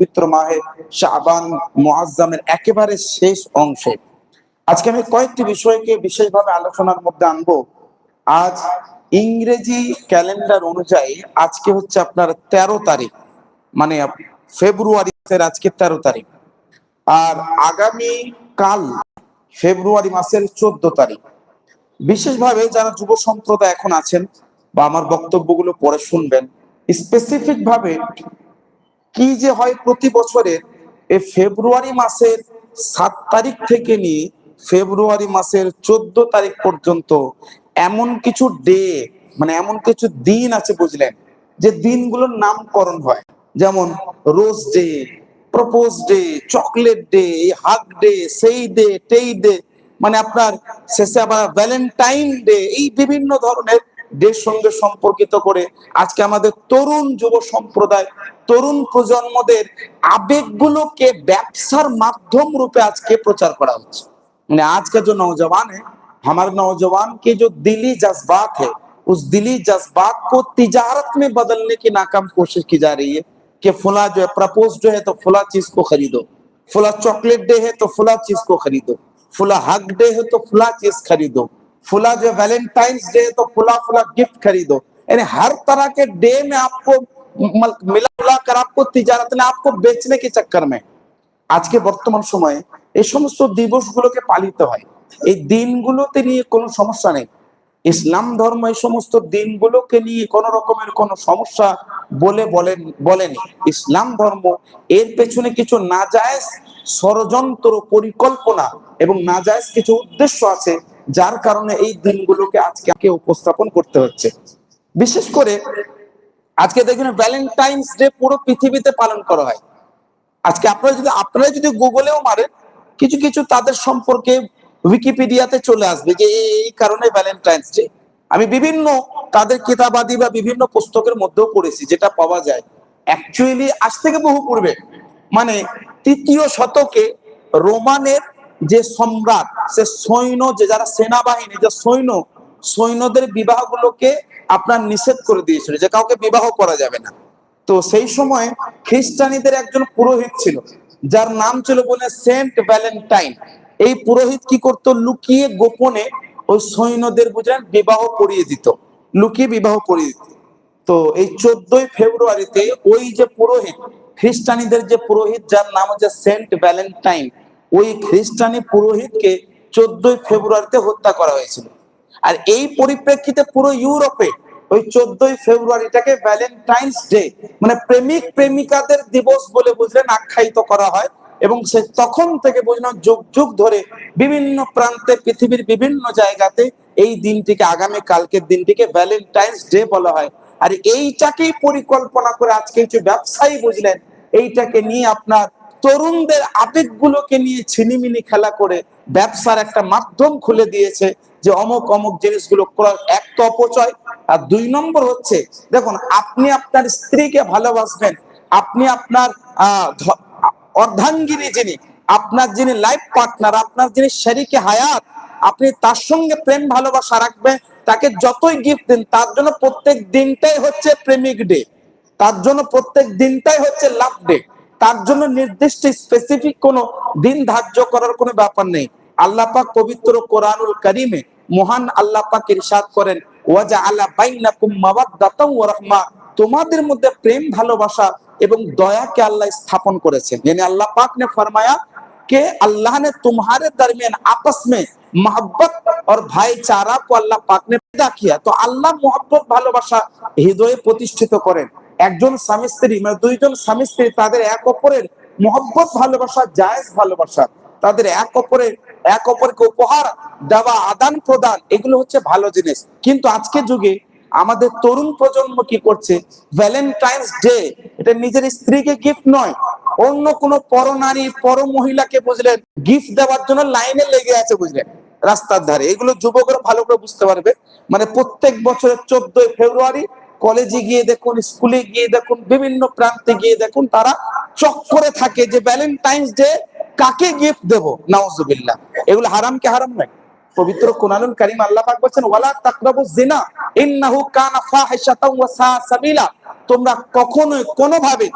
পবিত্র মাহে শাবান মুআজ্জামের একেবারে শেষ অংশে। আজকে আমি কয়েকটি বিষয়কে বিশেষভাবে আলোচনার মধ্যে আনব। আজ ইংরেজি ক্যালেন্ডার অনুযায়ী আজকে হচ্ছে আপনার তেরো তারিখ মানে ফেব্রুয়ারি মাসের আজকে তেরো তারিখ। আর আগামী কাল ফেব্রুয়ারি মাসের চোদ্দ তারিখ। বিশেষভাবে যারা যুব সম্প্রদায় এখন আছেন বা আমার বক্তব্যগুলো পরে শুনবেন স্পেসিফিক ভাবে কি যে হয় প্রতি বছরের এই ফেব্রুয়ারি মাসের সাত তারিখ থেকে নিয়ে ফেব্রুয়ারি মাসের চোদ্দ তারিখ পর্যন্ত এমন কিছু ডে মানে এমন কিছু দিন আছে বুঝলেন, যে দিনগুলোর নামকরণ হয়। যেমন rose day propose day chocolate day hug day সেই ডে টেই ডে মানে আপনার শেষে আবার ভ্যালেন্টাইন ডে এই বিভিন্ন ধরনের ডের সঙ্গে সম্পর্কিত করে আজকে আমাদের তরুণ যুব সম্প্রদায় তরুণ প্রজন্মদের আবেগগুলোকে ব্যবসার মাধ্যম রূপে আজকে প্রচার করা হচ্ছে মানে आज का जो नौजवान है हमारे नौजवान के जो दिली जज्बात है उस दिली जज्बात को तिजारत में बदलने की नाकाम कोशिश की जा रही है कि फुला जो है प्रपोज जो है तो फुला चीज को खरीदो फुला चॉकलेट डे है तो फुला चीज को खरीदो फुला हग डे है तो फुला चीज खरीदो फुला जो वैलेंटाइंस डे है तो फुला फुला गिफ्ट खरीदो यानी हर तरह के डे में आपको मल- मिला मिला कर आपको तिजारत ने आपको बेचने के चक्कर में আজকে বর্তমান সময়ে এই সমস্ত দিবসগুলোকে পালিত হয় এই দিনগুলোতে নিয়ে কোনো সমস্যা নেই ইসলাম ধর্ম এই সমস্ত দিনগুলোকে নিয়ে কোন রকমের কোনো সমস্যা বলে বলেন বলেনি ইসলাম ধর্ম এর পেছনে কিছু নাজায়েজ ষড়যন্ত্র পরিকল্পনা এবং নাজায়েজ কিছু উদ্দেশ্য আছে যার কারণে এই দিনগুলোকে আজকে উপস্থাপন করতে হচ্ছে। বিশেষ করে আজকে দেখবেন ভ্যালেন্টাইন্স ডে পুরো পৃথিবীতে পালন করা হয়। আজকে আপনারা যদি আপনারা যদি গুগলেও মারেন, কিছু কিছু তাদের সম্পর্কে উইকিপিডিয়াতে চলে আসবে যে এই কারণে ভ্যালেন্টাইন্স ডে আমি বিভিন্ন তাদের কিতাবাদি বা বিভিন্ন পুস্তকের মধ্যেও পড়েছি যেটা পাওয়া যায়। অ্যাকচুয়ালি আজ থেকে বহু পূর্বে। মানে তৃতীয় শতকে রোমানের যে সম্রাট, সে সৈন্য, যে যারা সেনাবাহিনী, যে সৈন্য, সৈন্যদের বিবাহগুলোকে আপনার নিষেধ করে দিয়েছিল, যে কাউকে বিবাহ করা যাবে না। তো সেই সময় খ্রিস্টানিদের একজন পুরোহিত ছিল, যার নাম ছিল বলে সেন্ট ভ্যালেন্টাইন। এই পুরোহিত কি করত? লুকিয়ে গোপনে ওই সৈন্যদের বুঝলেন বিবাহ করিয়ে দিত, লুকিয়ে বিবাহ করিয়ে দিত। তো এই চোদ্দই ফেব্রুয়ারিতে ওই যে পুরোহিত, খ্রিস্টানিদের যে পুরোহিত, যার নাম হচ্ছে সেন্ট ভ্যালেন্টাইন ওই খ্রিস্টানি পুরোহিতকে চোদ্দই ফেব্রুয়ারিতে হত্যা করা হয়েছিল। আর এই পরিপ্রেক্ষিতে পুরো ইউরোপে ওই চোদ্দই ফেব্রুয়ারিটাকে ভ্যালেন্টাইন্স ডে মানে প্রেমিক প্রেমিকাদের দিবস বলে বুঝলেন আখ্যায়িত করা হয় এবং সে তখন থেকে বুঝলাম যুগ যুগ ধরে বিভিন্ন প্রান্তে পৃথিবীর বিভিন্ন জায়গাতে এই দিনটিকে, আগামী কালকের দিনটিকে ভ্যালেন্টাইন্স ডে বলা হয়। আর এইটাকেই পরিকল্পনা করে আজকে কিছু ব্যবসায়ী বুঝলেন, এইটাকে নিয়ে আপনার তরুণদের আবেগগুলোকে নিয়ে ছিনিমিনি খেলা করে ব্যবসার একটা মাধ্যম খুলে দিয়েছে যে অমুক অমুক জিনিসগুলো করার এক তো অপচয়। আর দুই নম্বর হচ্ছে দেখুন আপনি আপনার স্ত্রীকে ভালোবাসবেন আপনি আপনার আহ, অর্ধাঙ্গিনী যিনি আপনার যিনি লাইফ পার্টনার আপনার যিনি শরীকে হায়াত আপনি তার সঙ্গে প্রেম ভালোবাসা রাখবেন তাকে যতই গিফট দিন তার জন্য প্রত্যেক দিনটাই হচ্ছে প্রেমিক ডে তার জন্য প্রত্যেক দিনটাই হচ্ছে লাভ ডে তার জন্য নির্দিষ্ট স্পেসিফিক কোনো দিন ধার্য করার কোনো ব্যাপার নেই আল্লাহ পাক পবিত্র কোরআনুল করিমে মহান আল্লাহ পাক ইরশাদ করেন ওয়াজা আলা বাইনাকুম মাওয়াদ্দাতাও ওয়া রাহমা তোমাদের মধ্যে প্রেম ভালোবাসা এবং দয়াকে আল্লাহ স্থাপন করেছেন यानी अल्लाह पाक ने फरमाया कि अल्लाह ने तुम्हारे दरमियान आपस में मोहब्बत और भाईचारा को अल्लाह पाक ने पैदा किया तो আল্লাহ মোহাব্বত ভালোবাসা হৃদয়ে প্রতিষ্ঠিত করেন একজন স্বামী স্ত্রী মানে দুইজন স্বামী স্ত্রী, তাদের এক অপরের মোহব্বত ভালোবাসা, জায়েজ ভালোবাসা, তাদের এক অপরের, এক অপরকে উপহার দেওয়া, আদান প্রদান, এগুলো হচ্ছে ভালো জিনিস। কিন্তু আজকের যুগে আমাদের তরুণ প্রজন্ম কি করছে? ভ্যালেন্টাইন্স ডে এটা নিজের স্ত্রীকে গিফট নয়, অন্য কোনো পরনারী পর মহিলাকে বুঝলেন গিফট দেওয়ার জন্য লাইনে লেগে আছে বুঝলেন, রাস্তার ধারে। এগুলো যুবকরা ভালো করে বুঝতে পারবে। মানে প্রত্যেক বছরের চোদ্দই ফেব্রুয়ারি কলেজে গিয়ে দেখুন, স্কুলে গিয়ে দেখুন, বিভিন্ন প্রান্তে গিয়ে দেখুন, তারা চক করে থাকে যে ভ্যালেন্টাইন্স ডে কাকে গিফট দেব? নাউজুবিল্লাহ। এগুলো হারাম কে হারাম নয়। পবিত্র কোরআনুল কারীম আল্লাহ পাক বলেন ওয়ালা তাকরাবু জিনা, ইন্নাহু কানা ফাহিশাতাও ওয়া সা সাবিলা। তোমরা কখনোই কোনোভাবে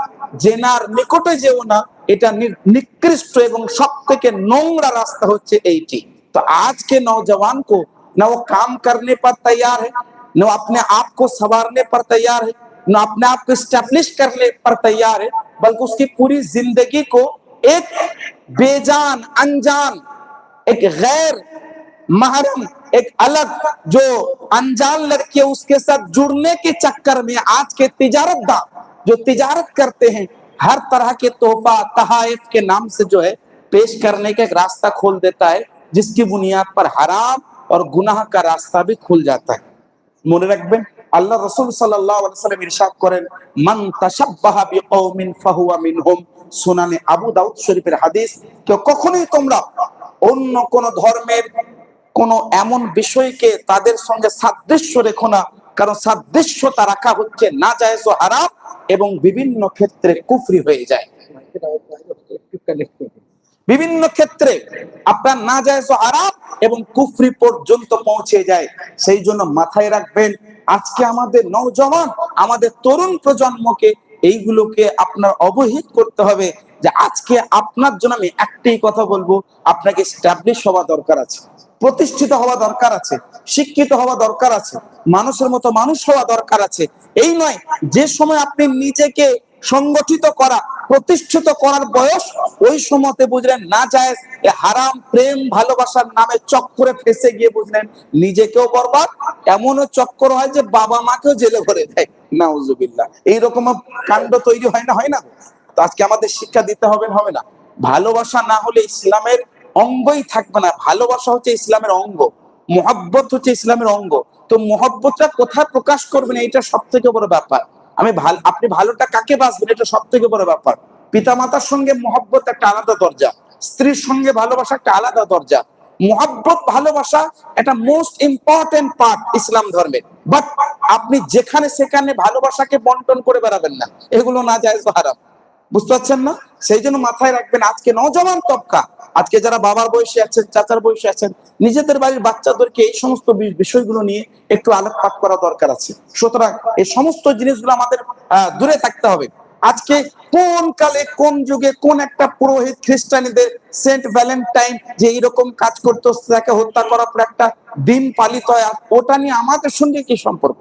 জেনার নিকটে যেও না। এটা নিকৃষ্ট এবং সবথেকে নোংরা রাস্তা হচ্ছে এইটি। তো আজকে নওজওয়ান কো না ও কাম করনে পর তৈয়ার হ্যায় نہ اپنے آپ کو سنوارنے پر تیار ہے، نہ اپنے آپ کو اسٹیبلش کرنے پر تیار ہے، بلکہ اس کی پوری زندگی کو ایک بے جان انجان، ایک غیر محرم ایک الگ جو انجان لڑکی اس کے ساتھ جڑنے کے چکر میں آج کے تجارت دا جو تجارت کرتے ہیں، ہر طرح کے تحفہ، تحائف کے نام سے جو ہے پیش کرنے کا ایک راستہ کھول دیتا ہے، جس کی بنیاد پر حرام اور گناہ کا راستہ بھی کھل جاتا ہے۔ মনে রাখবেন, আল্লাহ রসুল সাল্লাম ইরশাদ করেন, মান মিনহুম। সুনানে আবু দাউদ শরীফের হাদিস, কেউ কখনোই তোমরা অন্য কোন ধর্মের কোন এমন বিষয়কে তাদের সঙ্গে সাদৃশ্য রেখো না, কারণ সাদৃশ্যতা রাখা হচ্ছে না যায় হারাম এবং বিভিন্ন ক্ষেত্রে কুফরি হয়ে যায়। বিভিন্ন ক্ষেত্রে আপনার না যায় আরাম এবং কুফরি পর্যন্ত পৌঁছে যায়। সেই জন্য মাথায় রাখবেন, আজকে আমাদের নওজওয়ান আমাদের তরুণ প্রজন্মকে এইগুলোকে আপনার অবহিত করতে হবে যে আজকে আপনার জন্য আমি একটাই কথা বলব, আপনাকে স্ট্যাবলিশ হওয়া দরকার আছে, প্রতিষ্ঠিত হওয়া দরকার আছে, শিক্ষিত হওয়া দরকার আছে, মানুষের মতো মানুষ হওয়া দরকার আছে। এই নয়, যে সময় আপনি নিজেকে সংগঠিত করা, প্রতিষ্ঠিত করার বয়স ওই সময়তে বুঝলেন না যায় এ হারাম প্রেম ভালোবাসার নামে চক্করে ফেসে গিয়ে বুঝলেন নিজেকেও বরবাদ, এমনও চক্কর হয় যে বাবা মাকেও জেলে ভরে দেয়। নাউজুবিল্লাহ। এইরকম কাণ্ড তৈরি হয় না হয় না? তো আজকে আমাদের শিক্ষা দিতে হবে হবে না। ভালোবাসা না হলে ইসলামের অঙ্গই থাকবে না। ভালোবাসা হচ্ছে ইসলামের অঙ্গ, মোহাব্বত হচ্ছে ইসলামের অঙ্গ। তো মোহাব্বতটা কোথায় প্রকাশ করবেন এটা সব থেকে বড় ব্যাপার। আমি ভালো আপনি ভালোটা কাকে বাঁচবেন? এটা সব থেকে বড় ব্যাপার। পিতামাতার সঙ্গে মহব্বত একটা আলাদা দরজা। স্ত্রীর সঙ্গে ভালোবাসা একটা আলাদা দরজা। মহাব্বত, ভালোবাসা এটা মোস্ট ইম্পর্টেন্ট পার্ট ইসলাম ধর্মের বাট আপনি যেখানে সেখানে ভালোবাসাকে বন্টন করে বেড়াবেন না। এগুলো না যায় হারাম। বুঝতে পারছেন না সেই জন্য মাথায় রাখবেন আজকে নজওয়ান তবকা আজকে যারা বাবার বয়সে আছেন চাচার বয়সে আছেন নিজেদের বাড়ির বাচ্চাদেরকে এই সমস্ত বি- বিষয়গুলো নিয়ে একটু আলোকপাত করা দরকার আছে সুতরাং এই সমস্ত জিনিসগুলো আমাদের আহ, দূরে থাকতে হবে আজকে কোন কালে কোন যুগে কোন একটা পুরোহিত খ্রিস্টানীদের সেন্ট ভ্যালেন্টাইন যে এইরকম কাজ করতো তাকে হত্যা করার পর একটা দিন পালিত হয় আর ওটা নিয়ে আমাদের সঙ্গে কি সম্পর্ক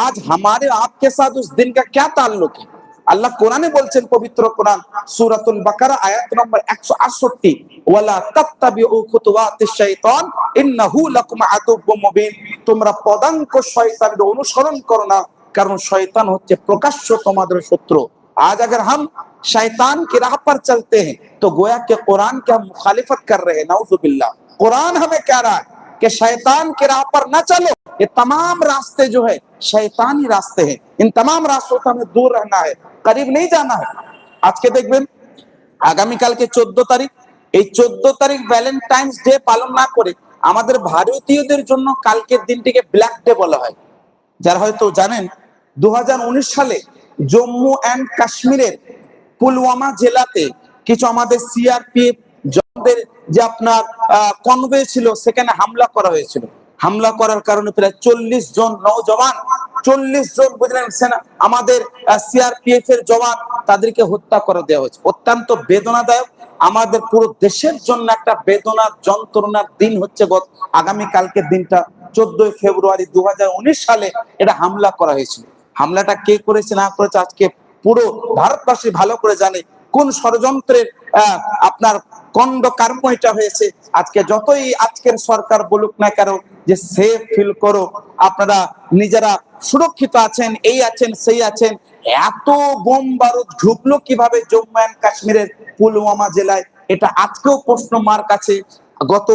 आज हमारे आपके साथ उस दिन का क्या ताल्लुक है আল্লাহ কোরআনে বলছেন পবিত্র কোরআন সূরাতুল বাকারা আয়াত নম্বর 168 ওয়ালা তাত্তাবিউ খুতুওয়াতিশ শাইতান ইন্নাহু লাকুম আদুব্বুম মুবিন তোমরা পদাঙ্ক শয়তানের অনুসরণ করো না কারণ শয়তান হচ্ছে প্রকাশ্য তোমাদের শত্রু आज अगर हम शैतान की राह पर चलते हैं तो गोया के कुरान की हम मुखालिफत कर रहे हैं नाउजुबिल्लाह कुरान हमें कह रहा है कि शैतान की राह पर न चलो ये तमाम रास्ते जो है शैतानी रास्ते हैं इन तमाम रास्तों से हमें दूर रहना है करीब नहीं जाना है আজকে দেখবেন আগামীকালকে চোদ্দ তারিখ এই চোদ্দ তারিখ ভ্যালেন্টাইন্স ডে পালন না করে আমাদের ভারতীয়দের জন্য কালকের দিনটিকে ব্ল্যাক ডে বলা হয় যারা হয়তো জানেন দু সালে জম্মু অ্যান্ড কাশ্মীরের পুলওয়ামা জেলাতে কিছু আমাদের সিআরপিএফ জওয়ানদের যে আপনার কনভে ছিল, সেখানে হামলা করা হয়েছিল। হামলা করার কারণে প্রায় চল্লিশ জন নৌজওয়ান, চল্লিশ জন বুঝলেন সেনা, আমাদের সিআরপিএফ এর জওয়ান তাদেরকে হত্যা করে দেওয়া হয়েছে। অত্যন্ত বেদনাদায়ক। আমাদের পুরো দেশের জন্য একটা বেদনার যন্ত্রণার দিন হচ্ছে গত, আগামী কালকের দিনটা, চোদ্দই ফেব্রুয়ারি দু হাজার উনিশ সালে এটা হামলা করা হয়েছিল। হামলাটা কে করেছে, না করেছে, আজকে পুরো ভারতবাসী ভালো করে জানে। কোন ষড়যন্ত্রের আপনার কণ্ড কর্ম এটা হয়েছে? আজকে যতই আজকের সরকার বলুক না কেন, যে সেফ ফিল করো আপনারা নিজেরা সুরক্ষিত আছেন, এই আছেন, সেই আছেন, এত বোম বারুদ ঢুকলো কীভাবে জম্মু অ্যান্ড কাশ্মীরের পুলওয়ামা জেলায়? এটা আজকেও প্রশ্ন মার্ক আছে। গত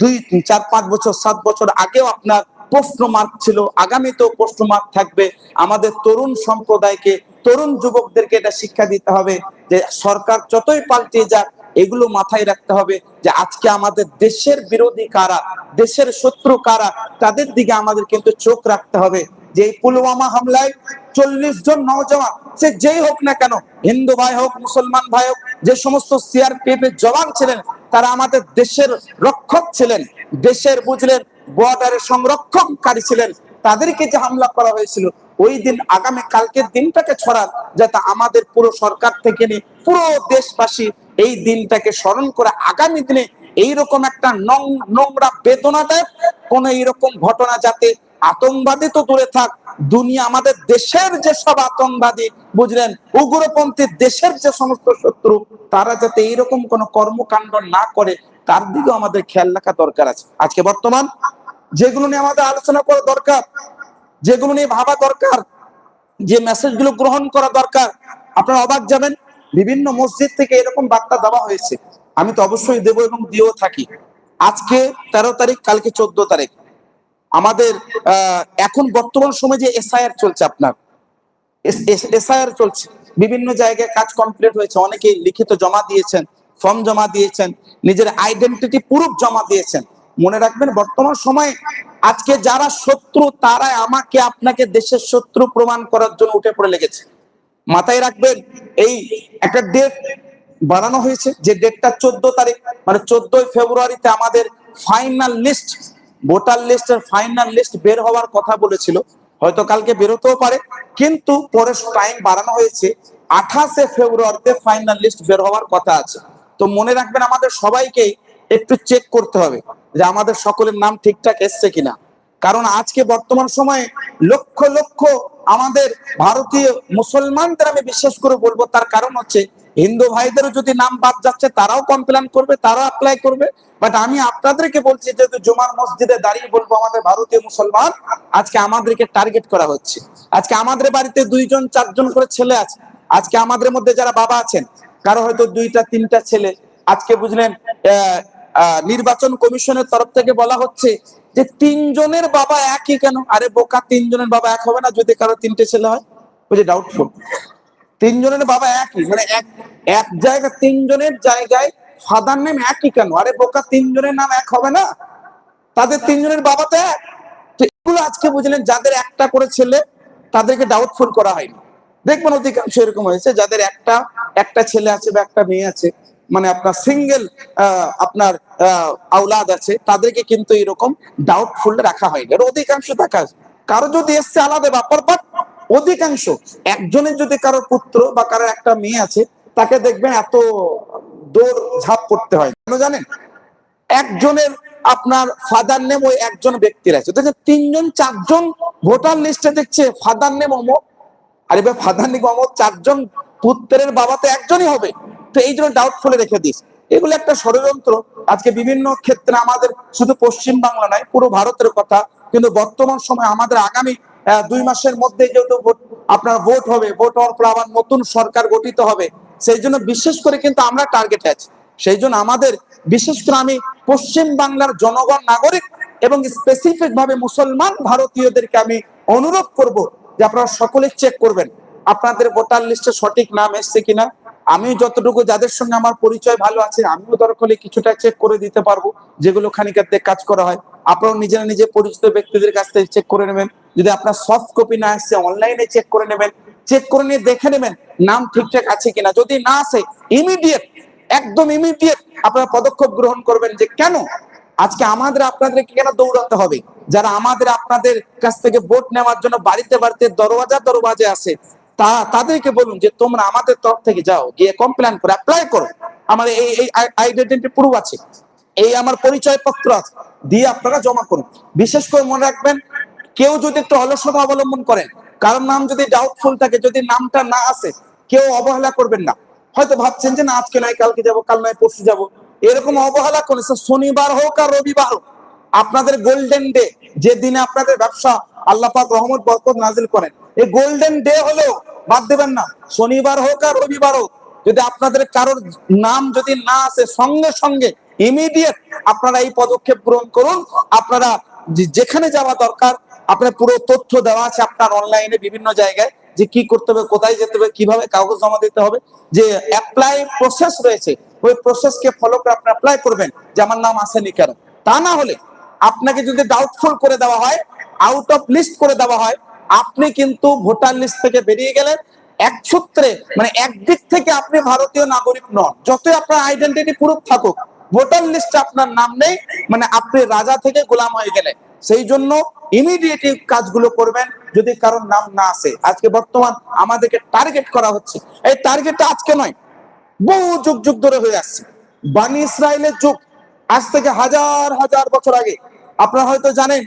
দুই, চার, পাঁচ বছর, সাত বছর আগেও আপনার প্রশ্ন মার্ক ছিল। আগামীতেও প্রশ্ন মার্ক থাকবে। আমাদের তরুণ সম্প্রদায়কে, তরুণ যুবকদেরকে এটা শিক্ষা দিতে হবে। যে সরকার যতই পাল্টে যাক, এগুলো মাথায় রাখতে হবে যে আজকে আমাদের দেশের বিরোধী কারা, দেশের শত্রু কারা, তাদের দিকে আমাদের কিন্তু চোখ রাখতে হবে। যে পুলওয়ামা হামলায় চল্লিশ জন নওজওয়ান সে যেই হোক না কেন, হিন্দু ভাই হোক, মুসলমান ভাই হোক, যে সমস্ত সিআরপিএফ এর জওয়ান ছিলেন, তারা আমাদের দেশের রক্ষক ছিলেন, দেশের বুঝলেন বর্ডারের সংরক্ষণকারী ছিলেন, তাদেরকে যে হামলা করা হয়েছিল ওই দিন আগামী কালকের দিনটাকে ছড়ান, যাতে আমাদের পুরো সরকার থেকে নিয়ে পুরো দেশবাসী এই দিনটাকে স্মরণ করে আগামী দিনে এইরকম একটা নোংরা বেদনাদায়ক কোন এইরকম ঘটনা যাতে আতঙ্কবাদী তো দূরে থাক। দুনিয়া আমাদের দেশের যে সব আতঙ্কবাদী, বুঝলেন? উগ্রপন্থী দেশের যে সমস্ত শত্রু, তারা যাতে এইরকম কোন কর্মকাণ্ড না করে, তার দিকেও আমাদের খেয়াল রাখা দরকার আছে। আজকে বর্তমান যেগুলো নিয়ে আমাদের আলোচনা করা দরকার যেগুলো নিয়ে ভাবা দরকার, যে মেসেজগুলো গ্রহণ করা দরকার, আপনারা অবাক যাবেন, বিভিন্ন মসজিদ থেকে এরকম বার্তা দেওয়া হয়েছে। আমি তো অবশ্যই দেব এবং দিয়েও থাকি। আজকে তেরো তারিখ, কালকে চোদ্দ তারিখ। আমাদের এখন বর্তমান সময়ে যে এসআইআর চলছে আপনার এসআইআর চলছে। বিভিন্ন জায়গায় কাজ কমপ্লিট হয়েছে। অনেকেই লিখিত জমা দিয়েছেন ফর্ম জমা দিয়েছেন, নিজের আইডেন্টিটি প্রুফ জমা দিয়েছেন। মনে রাখবেন, বর্তমান সময়ে আজকে যারা শত্রু, তারাই আমাকে আপনাকে দেশের শত্রু প্রমাণ করার জন্য উঠে পড়ে লেগেছে। মাথায় রাখবেন, এই একটা ডেট বানানো হয়েছে, যে ডেটটা চোদ্দ তারিখ মানে চোদ্দই ফেব্রুয়ারিতে আমাদের ফাইনাল লিস্ট ভোটার লিস্টের ফাইনাল লিস্ট বের হওয়ার কথা বলেছিল। হয়তো কালকে বেরোতেও পারে, কিন্তু পরে টাইম বাড়ানো হয়েছে, আঠাশে ফেব্রুয়ারিতে ফাইনাল লিস্ট বের হওয়ার কথা আছে। তো মনে রাখবেন, আমাদের সবাইকে একটু চেক করতে হবে। যে আমাদের সকলের নাম ঠিকঠাক এসছে কিনা। কারণ আজকে বর্তমান সময়ে লক্ষ লক্ষ আমাদের ভারতীয় মুসলমানদের আমি বিশেষ করে বলব, তার কারণ হচ্ছে হিন্দু ভাইদেরও যদি নাম বাদ যাচ্ছে, তারাও কমপ্লেন করবে, তারাও অ্যাপ্লাই করবে। বাট আমি আপনাদেরকে বলছি, যেহেতু জুমার মসজিদে দাঁড়িয়ে বলব, আমাদের ভারতীয় মুসলমান আজকে আমাদেরকে টার্গেট করা হচ্ছে। আজকে আমাদের বাড়িতে দুইজন, চারজন করে ছেলে আছে। আজকে আমাদের মধ্যে যারা বাবা আছেন, কারও হয়তো দুইটা, তিনটা ছেলে। আজকে বুঝলেন নির্বাচন কমিশনের তরফ থেকে বলা হচ্ছে যে তিনজনের বাবা একই কেন? আরে বোকা, তিনজনের বাবা এক হবে না যদি কারও তিনটে ছেলে হয়। যে ডাউটফুল তিনজনের বাবা একই মানে এক এক জায়গা, তিনজনের জায়গায় ফাদার নেম একই কেন? আরে বোকা, তিনজনের নাম এক হবে না? তাদের তিনজনের বাবা তো এক। তো এগুলো আজকে বুঝলেন, যাদের একটা করে ছেলে, তাদেরকে ডাউটফুল করা হয়নি। দেখবেন অধিকাংশ এরকম হয়েছে, যাদের একটা একটা ছেলে আছে বা একটা মেয়ে আছে। মানে আপনার সিঙ্গেল আপনার আওলাদ আছে, তাদেরকে কিন্তু এরকম ডাউটফুল রাখা হয়নি। আর অধিকাংশ দেখা কারও যদি এসছে আলাদা ব্যাপার বাট অধিকাংশ, একজনের যদি কারও পুত্র বা কারও একটা মেয়ে আছে, তাকে দেখবেন এত দৌড় ঝাঁপ করতে হয়। কেন জানেন? একজনের আপনার ফাদার নেম ওই একজন ব্যক্তির আছে। দেখছেন তিনজন, চারজন ভোটার লিস্টে দেখছে ফাদার নেম অমক আরে ভাই ফাদার নেম অমক চারজন পুত্রের বাবা তো একজনই হবে। তো এই জন্য ডাউটফুলে রেখে দিস। এগুলো একটা ষড়যন্ত্র। আজকে বিভিন্ন ক্ষেত্রে আমাদের শুধু পশ্চিম বাংলা নয়, পুরো ভারতের কথা। কিন্তু বর্তমান সময় আমাদের আগামী দুই মাসের মধ্যে যেহেতু আপনার ভোট হবে, ভোট হওয়ার পর আবার নতুন সরকার গঠিত হবে। সেই জন্য বিশেষ করে কিন্তু আমরা টার্গেটে আছি। সেই জন্য আমাদের, বিশেষ করে আমি পশ্চিম বাংলার জনগণ, নাগরিক এবং স্পেসিফিক ভাবে মুসলমান ভারতীয়দেরকে আমি অনুরোধ করব যে আপনারা সকলে চেক করবেন। আপনাদের ভোটার লিস্টে সঠিক নাম এসছে কিনা? আমি যতটুকু যাদের সঙ্গে আমার পরিচয় ভালো আছে, আমিও দরকার কিছুটা চেক করে দিতে পারব, যেগুলো খানিকাতে কাজ করা হয়। আপনারা নিজেরা নিজে পরিচিত ব্যক্তিদের কাছ থেকে চেক করে নেবেন। যদি আপনার সফট কপি না আসছে অনলাইনে চেক করে নেবেন। চেক করে নিয়ে দেখে নেবেন নাম ঠিকঠাক আছে কিনা। যদি না আসে ইমিডিয়েট একদম ইমিডিয়েট আপনারা পদক্ষেপ গ্রহণ করবেন যে কেন? আজকে আমাদের আপনাদেরকে কেন দৌড়াতে হবে? যারা আমাদের আপনাদের কাছ থেকে ভোট নেওয়ার জন্য বাড়িতে বাড়িতে দরওয়াজা দরওয়াজে আসে তা, তাদেরকে বলুন যে তোমরা আমাদের তরফ থেকে যাও, গিয়ে কমপ্লেন করে অ্যাপ্লাই করো। আমার এই এই আইডেন্টি প্রুফ আছে। এই আমার পরিচয় পত্র আছে। দিয়ে আপনারা জমা করুন। বিশেষ করে মনে রাখবেন, কেউ যদি একটু অলসতা অবলম্বন করেন কারোর নাম যদি ডাউটফুল থাকে, যদি নামটা না আসে, কেউ অবহেলা করবেন না। হয়তো ভাবছেন যে না, আজকে নয়, কালকে যাব, কাল নয়, পরশু যাব। এরকম অবহেলা করেছে, শনিবার হোক আর রবিবার হোক। আপনাদের গোল্ডেন ডে যে দিনে আপনাদের ব্যবসা আল্লাহ পাক রহমত বরকত নাজিল করেন। এই গোল্ডেন ডে হলেও বাদ দেবেন না। শনিবার হোক আর রবিবার হোক, যদি আপনাদের কারোর নাম যদি না আসে, সঙ্গে সঙ্গে ইমিডিয়েট আপনারা এই পদক্ষেপ গ্রহণ করুন। আপনারা যেখানে যাওয়া দরকার, আপনার পুরো তথ্য দেওয়া আছে আপনার অনলাইনে বিভিন্ন জায়গায়, যে কি করতে হবে, কোথায় যেতে হবে, কীভাবে কাগজ জমা দিতে হবে, যে অ্যাপ্লাই প্রসেস রয়েছে, ওই প্রসেসকে ফলো করে আপনি অ্যাপ্লাই করবেন, যে আমার নাম আসেনি কেন। তা না হলে আপনাকে যদি ডাউটফুল করে দেওয়া হয় আউট অফ লিস্ট করে দেওয়া হয় আপনি কিন্তু ভোটার লিস্ট থেকে বেরিয়ে গেলেন। এক সূত্রে মানে একদিক থেকে আপনি ভারতীয় নাগরিক নন। যতই আপনার আইডেন্টিটি প্রুফ থাকুক, ভোটার লিস্টে আপনার নাম নেই মানে আপনি রাজা থেকে গোলাম হয়ে গেলেন। সেই জন্য ইমিডিয়েট কাজগুলো করবেন যদি কারোর নাম না আসে। আজকে বর্তমান আমাদেরকে টার্গেট করা হচ্ছে। এই টার্গেটটা আজকে নয়, বহু যুগ যুগ ধরে হয়ে আসছে। বানি ইসরায়েলের যুগ, আজ থেকে হাজার হাজার বছর আগে। আপনারা হয়তো জানেন,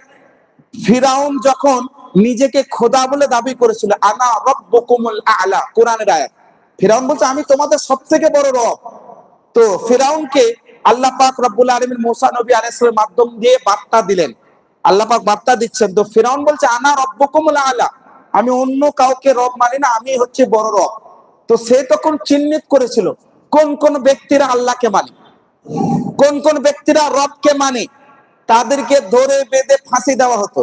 ফিরাউন যখন নিজেকে খোদা বলে দাবি করেছিল। আনা রব্বুকুমুল আলা, কোরআনের আয়াত। ফিরাউন বলছে, আমি তোমাদের সব থেকে বড় রব। তো ফেরাউনকে আল্লাহ পাক রব্বুল আলমিন মুসা নবী আলাইহিসসালামের মাধ্যম দিয়ে বার্তা দিলেন। আল্লাহ পাক বার্তা দিচ্ছেন, তো ফেরাউন বলছে, আনা রব্বুকুমুল আলা, আমি অন্য কাউকে রব মানি না, আমি হচ্ছে বড় রব। তো সে তখন চিহ্নিত করেছিল, কোন কোন ব্যক্তিরা আল্লাহকে মানে? কোন কোন ব্যক্তিরা রবকে মানে? তাদেরকে ধরে বেঁধে ফাঁসি দেওয়া হতো।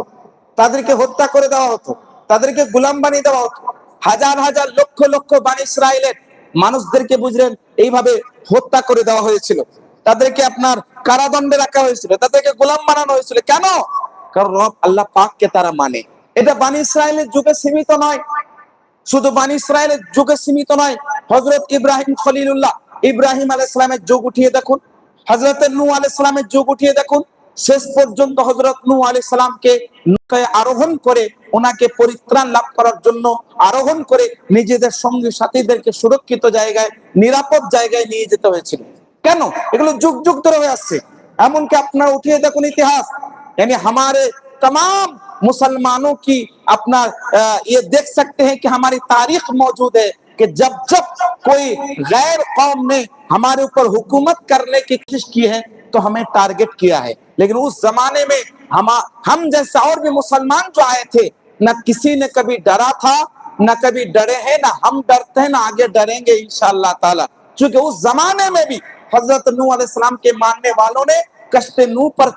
তাদেরকে হত্যা করে দেওয়া হতো, তাদেরকে গুলাম বানিয়ে দেওয়া হতো। হাজার হাজার লক্ষ লক্ষ বানি ইসরায়েলের মানুষদেরকে বুঝলেন, এইভাবে হত্যা করে দেওয়া হয়েছিল। তাদেরকে আপনার কারাদণ্ডে রাখা হয়েছিল, তাদেরকে গোলাম বানানো হয়েছিল। কেন? কারণ রব আল্লাহ পাককে তারা মানে। এটা বানি ইসরায়েলের যুগে সীমিত নয়। শুধু বানি ইসরায়েলের যুগে সীমিত নয় হজরত ইব্রাহিম খলিলুল্লাহ, ইব্রাহিম আল ইসলামের যুগ উঠিয়ে দেখুন হজরত নু আল ইসলামের যুগ উঠিয়ে দেখুন শেষ পর্যন্ত হজরত নূ আল ইসলামকে নৌকায় আরোহণ করে ওনাকে পরিত্রাণ লাভ করার জন্য আরোহণ করে নিজেদের সঙ্গী সাথীদেরকে সুরক্ষিত জায়গায় নিরাপদ জায়গায় নিয়ে যেতে হয়েছিল কেন এগুলো যুগ যুগ ধরে হয়ে আসছে এমনকি আপনারা উঠিয়ে দেখুন ইতিহাস यानी हमारे तमाम मुसलमानों की अपना अ, ये देख सकते हैं कि हमारी तारीख मौजूद है कि जब जब कोई गैर कौम ने हमारे ऊपर हुकूमत करने की कोशिश की है تو ہمیں ٹارگٹ کیا ہے۔ لیکن اس زمانے میں ہم ہم جیسے اور بھی مسلمان جو آئے تھے، نہ کسی نے کبھی ڈرا تھا، نہ کبھی ڈرے ہیں، نہ ہم ڈرتے ہیں، نہ آگے ڈریں گے انشاءاللہ تعالی۔ چونکہ اس زمانے میں بھی حضرت نو علیہ السلام کے ماننے والوں نے کشت نو پر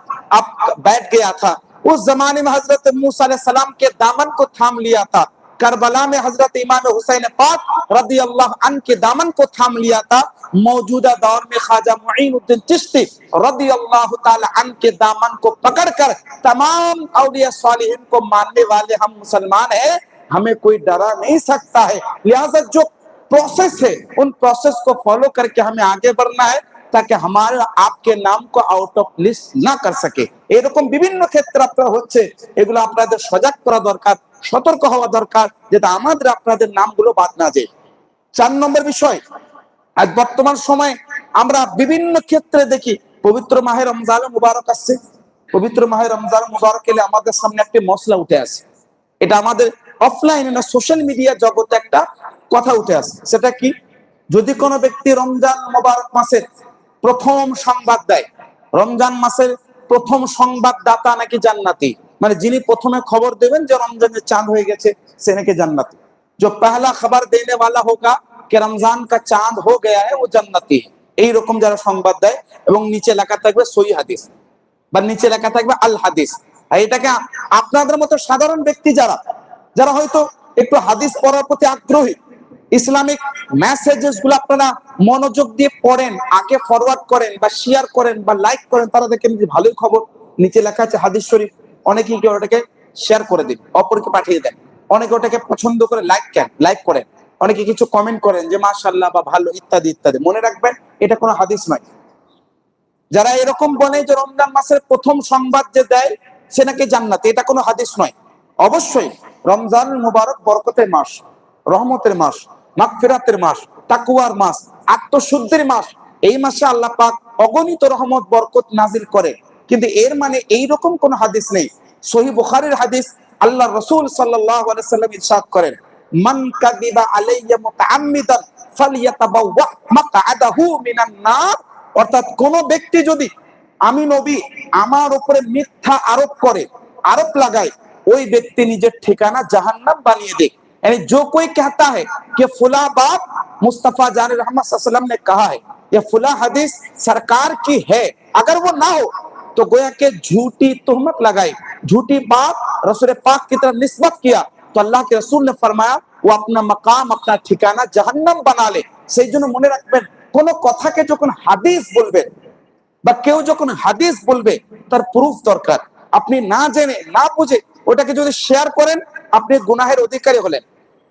بیٹھ گیا تھا۔ اس زمانے میں حضرت موسیٰ علیہ السلام کے دامن کو تھام لیا تھا۔ کربلا میں حضرت امام حسین پاک رضی اللہ عنہ کے دامن کو تھام لیا تھا۔ موجودہ دور میں خواجہ معین الدین چشتی رضی اللہ تعالی عنہ کے دامن کو پکڑ کر تمام اولیاء صالحین کو ماننے والے ہم مسلمان ہیں، ہمیں کوئی ڈرا نہیں سکتا ہے۔ لہذا جو پروسیس ہے، ان پروسیس کو فالو کر کے ہمیں آگے بڑھنا ہے تاکہ তাকে আমার আপকে নাম কো আউট অফ লিস্ট না কর সকে এরকম বিভিন্ন ক্ষেত্রে আপনার হচ্ছে এগুলো আপনাদের সজাগ করা দরকার সতর্ক হওয়া দরকার যেটা আমাদের আপনাদের নামগুলো বাদ না যায়। চার নম্বর বিষয়, আজ বর্তমান সময়ে আমরা বিভিন্ন ক্ষেত্রে দেখি, পবিত্র মাহে রমজান মুবারক আসছে। পবিত্র মাহে রমজান মুবারক এলে আমাদের সামনে একটি মশলা উঠে আসে। এটা আমাদের অফলাইনে না সোশ্যাল মিডিয়া জগতে একটা কথা উঠে আসে। সেটা কি? যদি কোনো ব্যক্তি রমজান মোবারক মাসের প্রথম সংবাদ দেয়, রমজান মাসের প্রথম সংবাদদাতা নাকি জান্নাতি? মানে যিনি প্রথমে খবর দেবেন যে রমজানের চাঁদ হয়ে গেছে সে নাকি জান্নাতি जो पहला खबर देने वाला होगा कि रमजान का चांद हो गया है वो जन्नती है এইরকম যারা সংবাদ দেয় এবং নিচে লেখা থাকবে সই হাদিস বা নিচে লেখা থাকবে আল হাদিস আর এটাকে আপনাদের মতো সাধারণ ব্যক্তি যারা যারা হয়তো একটু হাদিস পড়ার প্রতি আগ্রহী ইসলামিক মেসেজেস গুলো আপনারা মনোযোগ দিয়ে পড়েন আগে ফরওয়ার্ড করেন বা শেয়ার করেন বা লাইক করেন তারা দেখেন যে ভালোই খবর নিচে লেখা আছে হাদিস শরীফ অনেকেই কেউ ওটাকে শেয়ার করে দিন, অপরকে পাঠিয়ে দেন। অনেকে ওটাকে পছন্দ করে লাইক কেন? লাইক করেন। অনেকে কিছু কমেন্ট করেন যে মাশাল্লাহ বা ভালো, ইত্যাদি ইত্যাদি। মনে রাখবেন, এটা কোনো হাদিস নয়। যারা এরকম বলে যে রমজান মাসের প্রথম সংবাদ যে দেয়, সে নাকি জান্নাতে। এটা কোনো হাদিস নয়। অবশ্যই, রমজান মুবারক বরকতের মাস, রহমতের মাস, মাগফিরাতের মাস তাকুয়ার মাস, আত্মশুদ্ধির মাস। এই মাসে আল্লাহ পাক অগণিত রহমত, বরকত নাজিল করে। কিন্তু এর মানে এই রকম কোন হাদিস নেই সহি বুখারীর হাদিস আল্লাহ রসুল সাল্লাল্লাহু আলাইহি সাল্লাম ইরশাদ করেন মান কাদিবা আলাইয়া মুতাআম্মিদান ফালইয়াতাবাওয়া মাকআদাহু মিনান নার অর্থাৎ কোন ব্যক্তি যদি আমি নবী আমার উপরে মিথ্যা আরোপ করে আরোপ লাগায় ওই ব্যক্তি নিজের ঠিকানা জাহান্নাম বানিয়ে দেয় यानी जो कोई कहता है कि फुला बात मुस्तफा जान रहमत सल्लम ने कहा है ये फुला हदीस सरकार की है अगर वो ना हो तो गोया के झूठी तोहमत लगाई झूठी बात रसूल पाक की तरफ निस्बत किया तो अल्लाह के रसूल ने फरमाया वो अपना मकाम अपना ठिकाना जहन्नम बना ले সেই জন্য মনে রাখবেন কোন কথাকে যখন হাদিস বলবেন বা কেউ যখন হাদিস বলবে তার প্রুফ দরকার আপনি না জেনে না বুঝে ওটাকে যদি শেয়ার করেন আপনি গুনাহের অধিকারী হলেন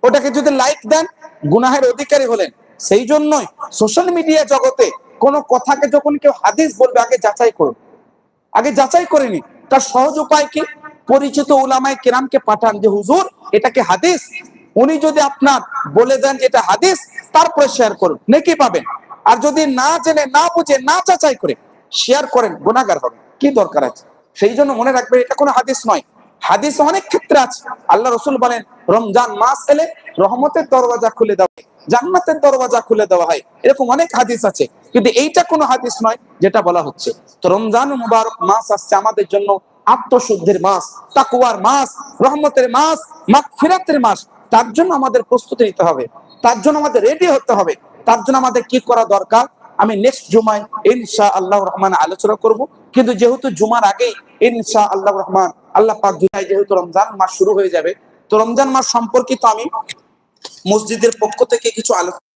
ওটাকে যদি লাইক দেন গুনাহের অধিকারী হলেন সেই জন্যই সোশ্যাল মিডিয়া জগতে কোন কথাকে যখন কেউ হাদিস বলবে আগে যাচাই করুন আগে যাচাই করে নিন তার সহজ উপায় কি? পরিচিত উলামায় কেরামকে পাঠান যে, হুজুর, এটাকে হাদিস। উনি যদি আপনার বলে দেন এটা হাদিস, তারপরে শেয়ার করুন। নেকি পাবেন। আর যদি না জেনে, না বুঝে, না যাচাই করে, শেয়ার করেন গুণাগার হবে কি দরকার আছে? সেই জন্য মনে রাখবেন, এটা কোনো হাদিস নয়। হাদিস অনেক ক্ষেত্রে আছে। আল্লাহ রসুল বলেন, রমজান মাস এলে রহমতের দরওয়াজা খুলে দেওয়া জান্নাতের দরওয়াজা খুলে দেওয়া হয়। এরকম অনেক হাদিস আছে, কিন্তু এইটা কোনো হাদিস নয় যেটা বলা হচ্ছে। তো রমজান মুবারক মাস আসছে আমাদের জন্য আত্মশুদ্ধির মাস তাকুয়ার মাস, রহমতের মাস, মাগফিরাতের মাস। তার জন্য আমাদের প্রস্তুতি নিতে হবে, তার জন্য আমাদের রেডি হতে হবে, তার জন্য আমাদের কি করা দরকার? আমি নেক্সট জুমায় ইনশা আল্লাহ রহমান আলোচনা করব। কিন্তু যেহেতু জুমার আগেই ইনশা আল্লাহ রহমান, আল্লাহ পাক জুমায় যেহেতু রমজান মাস শুরু হয়ে যাবে, তো রমজান মাস সম্পর্কিত আমি মসজিদের পক্ষ থেকে কিছু আলোচনা